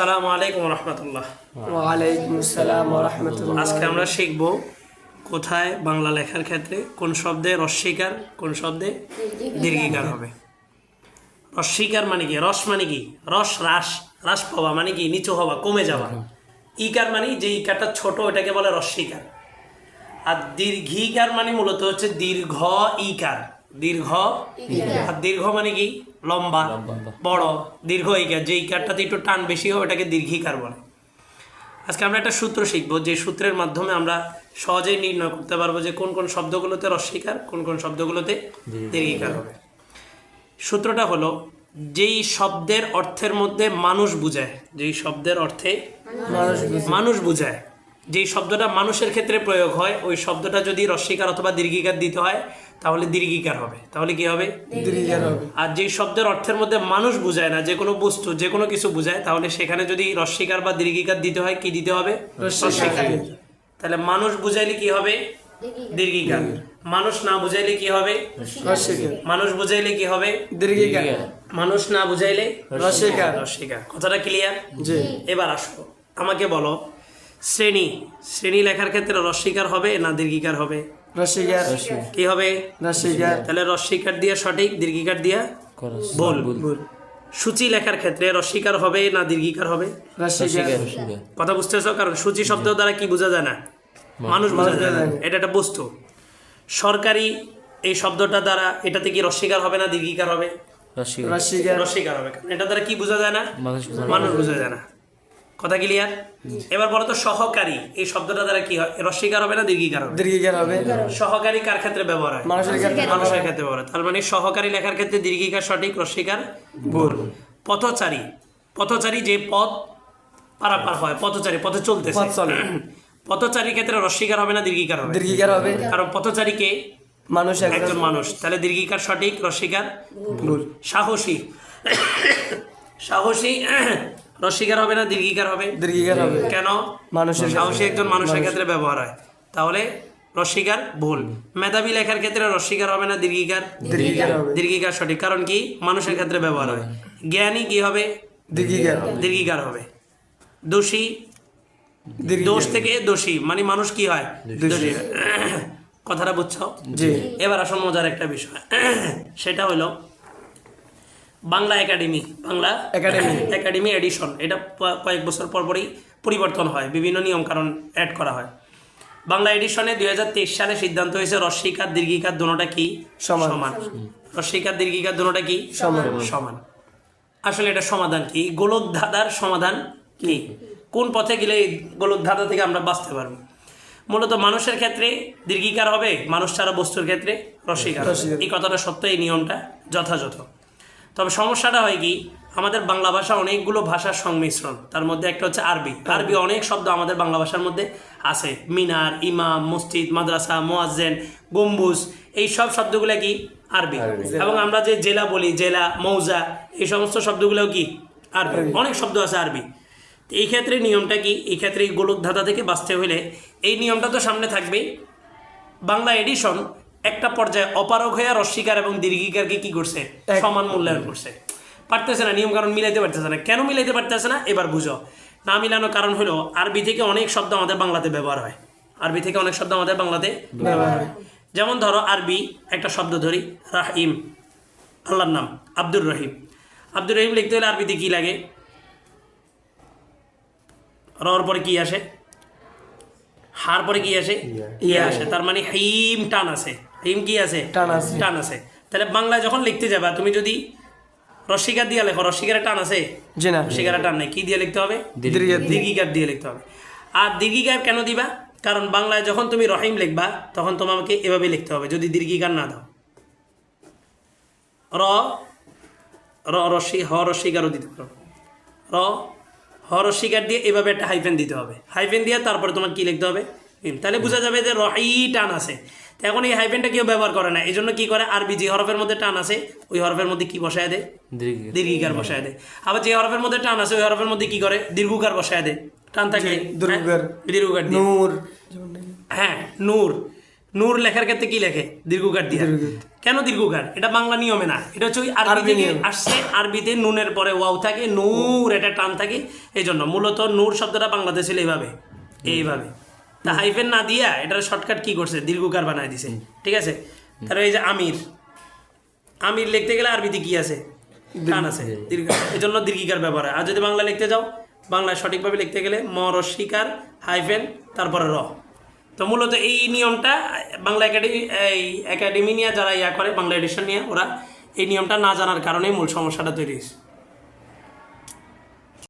সালামু আলাইকুম রহমতুল্লাহ। ওয়ালাইকুম আসসালাম আজকে আমরা শিখব কোথায় বাংলা লেখার ক্ষেত্রে কোন শব্দে রস্বীকার কোন শব্দে দীর্ঘিকার হবে। রস্বীকার মানে কি? রস মানে কি? রস হ্রাস হ্রাস পাওয়া মানে কি? নিচু হওয়া কমে যাওয়া। ইকার মানে যে ইকারটা ছোট ওটাকে বলে রস্বীকার আর দীর্ঘিকার মানে মূলত হচ্ছে দীর্ঘ ইকার। দীর্ঘ আর দীর্ঘ মানে কি? লম্বা বড় দীর্ঘ ইকার যে ইকারটাতে একটু টান বেশি হয় ওটাকে দীর্ঘিকার বলে আজকে আমরা একটা সূত্র শিখব যে সূত্রের মাধ্যমে আমরা সহজেই নির্ণয় করতে পারব যে কোন কোন শব্দগুলোতে রস্বীকার কোন কোন শব্দগুলোতে দীর্ঘিকার হবে সূত্রটা হলো যেই শব্দের অর্থের মধ্যে মানুষ বুঝায় যেই শব্দের অর্থে মানুষ বুঝায়। যেই শব্দটা মানুষের ক্ষেত্রে প্রয়োগ হয় ওই শব্দটা যদি রস্বীকার অথবা দীর্ঘিকার দিতে হয় তাহলে দীর্ঘিকার হবে। তাহলে কি হবে? দীর্ঘিকার হবে। আর যেই শব্দের অর্থের মধ্যে মানুষ বুঝায় না যে কোনো বস্তু যে কোনো কিছু বুঝায় তাহলে সেখানে যদি রস্বীকার বা দীর্ঘিকার দিতে হয় কি দিতে হবে? রস্বীকার তাহলে মানুষ বুঝাইলে কি হবে? দীর্ঘিকার। মানুষ না বুঝাইলে কি হবে? মানুষ বুঝাইলে কি হবে? দীর্ঘিকার। মানুষ না বুঝাইলে রসিকার রস্বীকার কথাটা ক্লিয়ার জি। এবার আসো। আমাকে বলো শ্রেণি। শ্রেণি লেখার ক্ষেত্রে রস্বীকার হবে না দীর্ঘিকার হবে? রসিকার কি হবে? রসিকার তাহলে রস্বীকার দিয়া সঠিক দীর্ঘিকার দিয়া বল সূচি লেখার ক্ষেত্রে রস্বীকার হবে না দীর্ঘিকার হবে? কথা বুঝতেছো? কারণ সূচি শব্দ দ্বারা কি বোঝা যায় না? মানুষ বোঝা যায় না। এটা একটা বস্তু। সরকারি এই শব্দটা দ্বারা এটাতে কি রস্বীকার হবে না দীর্ঘিকার হবে? রসিকার রস্বীকার হবে। এটা দ্বারা কি বোঝা যায় না? মানুষ বোঝা যায় না। কথা ক্লিয়ার এবার বলো তো সহকারী এই শব্দটা দ্বারা কি হয়? রস্বীকার হবে না দীর্ঘিকার হবে? দীর্ঘিকার হবে। সহকারী কার ক্ষেত্রে ব্যবহার হয়? মানুষের ক্ষেত্রে মানুষের ক্ষেত্রে ব্যবহার তার মানে সহকারী লেখার ক্ষেত্রে দীর্ঘিকার সঠিক রস্বীকার ভুল। পথচারী পথচারী যে পথ পারাপার হয় পথচারী পথে চলতেছে। পথ চলে। পথচারীর ক্ষেত্রে রস্বীকার হবে না দীর্ঘিকার হবে। দীর্ঘিকার হবে। কারণ পথচারীকে মানুষ একজন। একজন মানুষ। তাহলে দীর্ঘিকার সঠিক রস্বীকার ভুল। সাহসী। সাহসী রস্বীকার হবে না? দীর্ঘিকার হবে? দীর্ঘিকার হবে। কেন? মানুষের সাহসী একজন মানুষের ক্ষেত্রে ব্যবহার হয়। তাহলে রস্বীকার ভুল। মেধাবী লেখার ক্ষেত্রে রস্বীকার হবে না? দীর্ঘিকার? দীর্ঘিকার দীর্ঘিকার সঠিক। কারণ কি? মানুষের ক্ষেত্রে ব্যবহার হয়। জ্ঞানী কি হবে? দীর্ঘিকার হবে। দীর্ঘিকার হবে। দোষী? দোষ থেকে দোষী। মানে মানুষ কি হয়? কথাটা বুঝছ? জি। এবার আসল মজার একটা বিষয়। সেটা হলো Bangla academy Bangla academy. Academy edition এটা কয়েক বছর পর পরই পরিবর্তন হয় বিভিন্ন নিয়ম কারণ অ্যাড করা হয় বাংলা এডিশনে দুই হাজার তেইশ সালে সিদ্ধান্ত হয়েছে রস্বীকার দীর্ঘিকার দুটোটা কি সমান। রস্বীকার দীর্ঘিকার দুটোটা কি সমান। সমান আসলে এটা সমাধান কি গোলক ধাঁধার সমাধান কি কোন পথে গেলে এই গোলক ধাঁধা থেকে আমরা বাঁচতে পারব মূলত মানুষের ক্ষেত্রে দীর্ঘিকার হবে মানুষ ছাড়া বস্তুর ক্ষেত্রে। রস্বীকার। এই কথাটা সত্য এই নিয়মটা যথাযথ তবে সমস্যাটা হয় কি আমাদের বাংলা ভাষা অনেকগুলো ভাষার সংমিশ্রণ। তার মধ্যে একটা হচ্ছে আরবি। আরবি অনেক শব্দ আমাদের বাংলা ভাষার মধ্যে আছে। মিনার ইমাম মসজিদ মাদ্রাসা মোয়াজ্জেন গম্বুজ এই সব শব্দগুলো কি? আরবি। এবং আমরা যে জেলা বলি জেলা মৌজা এই সমস্ত শব্দগুলোও কি? আরবি। অনেক শব্দ আছে আরবি। তো এই ক্ষেত্রে নিয়মটা কি? এই ক্ষেত্রে এই গোলক ধাঁধা থেকে বাঁচতে হলে এই নিয়মটা তো সামনে থাকবেই। বাংলা এডিশন একটা পর্যায়ে অপারগ হয়ে রস্বীকার এবং দীর্ঘিকারকে কি করছে? সমান মূল্যায়ন করছে। পারতেছে না নিয়ম কারণ মিলাইতে পারতেছে না। কেন মিলাইতে পারতেছে না? এবার বুঝো। না মিলানোর কারণ হলো আরবি থেকে অনেক শব্দ আমাদের বাংলাতে ব্যবহার হয়। আরবি থেকে অনেক শব্দ আমাদের বাংলাতে ব্যবহার হয়। যেমন ধরো আরবি একটা শব্দ ধরি রাহিম। আল্লাহর নাম আব্দুর রহিম। আব্দুর রহিম লিখতে হলে আরবিতে কি লাগে? রর পরে কি আসে? হার পরে কি আসে? ইয়ে আসে। তার মানে হিম টান আছে। হিম কি আছে? টান আছে। টান আছে। তাহলে বাংলায় যখন লিখতে যাবা তুমি যদি রসিকার দিয়ে লেখো রসিকারে টান আছে? জি না। রসিকারে টান নেই। কি দিয়ে লিখতে হবে? দীর্ঘিকার দীর্ঘিকার দিয়ে লিখতে হবে। আর দীর্ঘিকার কেন দিবা? কারণ বাংলায় যখন তুমি রহিম লিখবা তখন তোমাকে এভাবে লিখতে হবে যদি দীর্ঘিকার না দাও। র র রসি হ রসিকারও দিতে পারো র হ রসিকার দিয়ে এভাবে একটা হাইফেন দিতে হবে। হাইফেন দিয়ে তারপরে তোমার কি লিখতে হবে? তাহলে বোঝা যাবে যে রহি টান আছে। তো এখন এই হাইফেনটা কেউ ব্যবহার করে না। এই জন্য কি করে? আরবি যে হরফের মধ্যে টান আছে ওই হরফের মধ্যে কি বসায় দেয়? দীর্ঘিকার। বসায় দেয়। আবার যে হরফের মধ্যে টান আছে ওই হরফের মধ্যে কি করে? দীর্ঘকার বসায় দেয়। টান থাকে? দীর্ঘকার। হ্যাঁ, নূর। হ্যাঁ নূর। নূর লেখার ক্ষেত্রে কি লেখে? দীর্ঘকার দিয়ে। কেন দীর্ঘকার? এটা বাংলা নিয়মে না। এটা হচ্ছে আরবি। আসছে আরবিতে নুনের পরে ওয়াও থাকে নূর এটা টান থাকে। এই জন্য মূলত নূর শব্দটা বাংলাতে ছিল এইভাবে। এইভাবে। তা হাইফেন না দিয়া এটার শর্টকাট কি করছে? দীর্ঘকার বানায় দিছে? ঠিক আছে? তারপরে এই যে আমির। আমির লিখতে গেলে আরবিতে কি আছে? টান আছে। দীর্ঘ এই জন্য দীর্ঘিকার ব্যবহার হয়। আর যদি বাংলা লিখতে যাও বাংলায় সঠিকভাবে লিখতে গেলে ম রস্বীকার হাইফেন তারপরে র। তো মূলত এই নিয়মটা বাংলা একাডেমি এই একাডেমি নিয়ে যারা ইয়া করে বাংলা এডিশন নিয়ে ওরা এই নিয়মটা না জানার কারণেই মূল সমস্যাটা তৈরি হয়েছে।